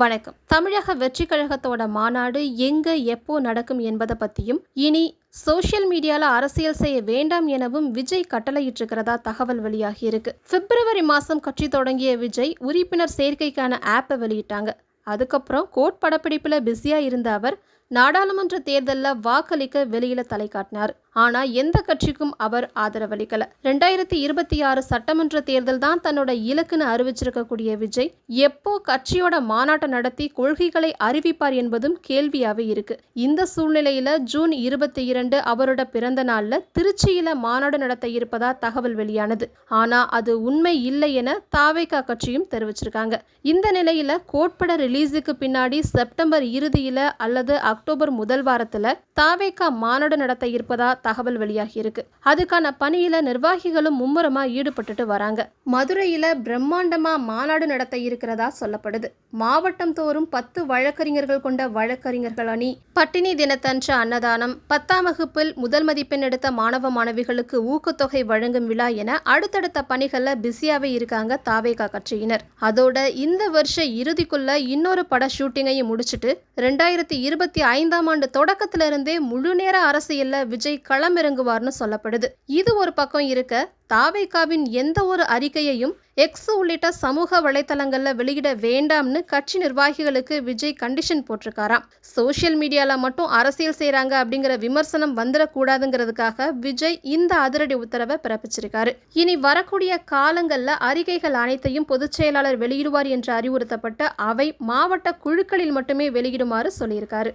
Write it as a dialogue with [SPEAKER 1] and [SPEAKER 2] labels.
[SPEAKER 1] வணக்கம். தமிழக வெற்றி கழகத்தோட மாநாடு எங்க எப்போ நடக்கும் என்பதை பத்தியும் இனி சோஷியல் மீடியால அரசியல் செய்ய வேண்டாம் எனவும் விஜய் கட்டளையிட்டிருக்கிறதா தகவல் வெளியாகி இருக்கு. பிப்ரவரி மாசம் கட்சி தொடங்கிய விஜய் உறுப்பினர் சேர்க்கைக்கான ஆப்பை வெளியிட்டாங்க. அதுக்கப்புறம் கோட் படப்பிடிப்பில் பிஸியாக இருந்த அவர் நாடாளுமன்ற தேர்தலில் வாக்களிக்க வெளியில தலை காட்டினார். ஆனா எந்த கட்சிக்கும் அவர் ஆதரவளிக்கல. ரெண்டாயிரத்தி இருபத்தி ஆறு சட்டமன்ற தேர்தல் தான் தன்னோட இலக்குன்னு அறிவிச்சிருக்கக்கூடிய விஜய் எப்போ கட்சியோட மாநாட்டை நடத்தி கொள்கைகளை அறிவிப்பார் என்பதும் கேள்வியாவே இருக்கு. இந்த சூழ்நிலையில ஜூன் இருபத்தி இரண்டு அவரோட பிறந்த நாள்ல திருச்சியில மாநாடு நடத்த இருப்பதா தகவல் வெளியானது. ஆனா அது உண்மை இல்லை என தாவேகா கட்சியும் தெரிவிச்சிருக்காங்க. இந்த நிலையில கோட்பட ரிலீஸுக்கு பின்னாடி செப்டம்பர் இறுதியில அல்லது அக்டோபர் அக்டோபர் முதல் வாரத்தில் தாவேக்கா மாநாடு நடத்த இருப்பதா தகவல் வெளியாகி இருக்கு அதுக்கான பணியில நிர்வாகிகளும் மும்முரமா ஈடுபட்டுட்டு வராங்க. மதுரையில பிரம்மாண்டமா மாநாடு நடத்த இருக்கிறதா சொல்லப்படுது. மாவட்டம் தோறும் பத்து வழக்கறிஞர்கள் கொண்ட வழக்கறிஞர்கள் அணி பட்டினி தினத்தன்று அன்னதானம் பத்தாம் வகுப்பில் முதல் மதிப்பெண் எடுத்த மாணவ மாணவிகளுக்கு ஊக்கத்தொகை வழங்கும் விழா என அடுத்தடுத்த பணிகள்ல பிஸியாவே இருக்காங்க தாவேகா கட்சியினர். அதோட இந்த வருஷ இறுதிக்குள்ள இன்னொரு பட ஷூட்டிங்கையும் முடிச்சிட்டு ரெண்டாயிரத்தி இருபத்தி ஐந்தாம் ஆண்டு தொடக்கத்திலிருந்தே முழுநேர முழு நேர விஜய் களமிறங்குவார்னு சொல்லப்படுது. இது ஒரு பக்கம் இருக்க தாவேகாவின் எந்த ஒரு அறிக்கையையும் எக்ஸ் உள்ளிட்ட சமூக வலைத்தளங்களில் வெளியிட வேண்டாம்னு கட்சி நிர்வாகிகளுக்கு விஜய் கண்டிஷன் போட்டிருக்காராம். சோஷியல் மீடியாவில் மட்டும் அரசியல் செய்கிறாங்க அப்படிங்கிற விமர்சனம் வந்துடக்கூடாதுங்கிறதுக்காக விஜய் இந்த அதிரடி உத்தரவை பிறப்பிச்சிருக்காரு. இனி வரக்கூடிய காலங்களில் அறிக்கைகள் அனைத்தையும் பொதுச் செயலாளர் வெளியிடுவார் என்று அறிவுறுத்தப்பட்ட அவை மாவட்ட குழுக்களில் மட்டுமே வெளியிடுமாறு சொல்லியிருக்காரு.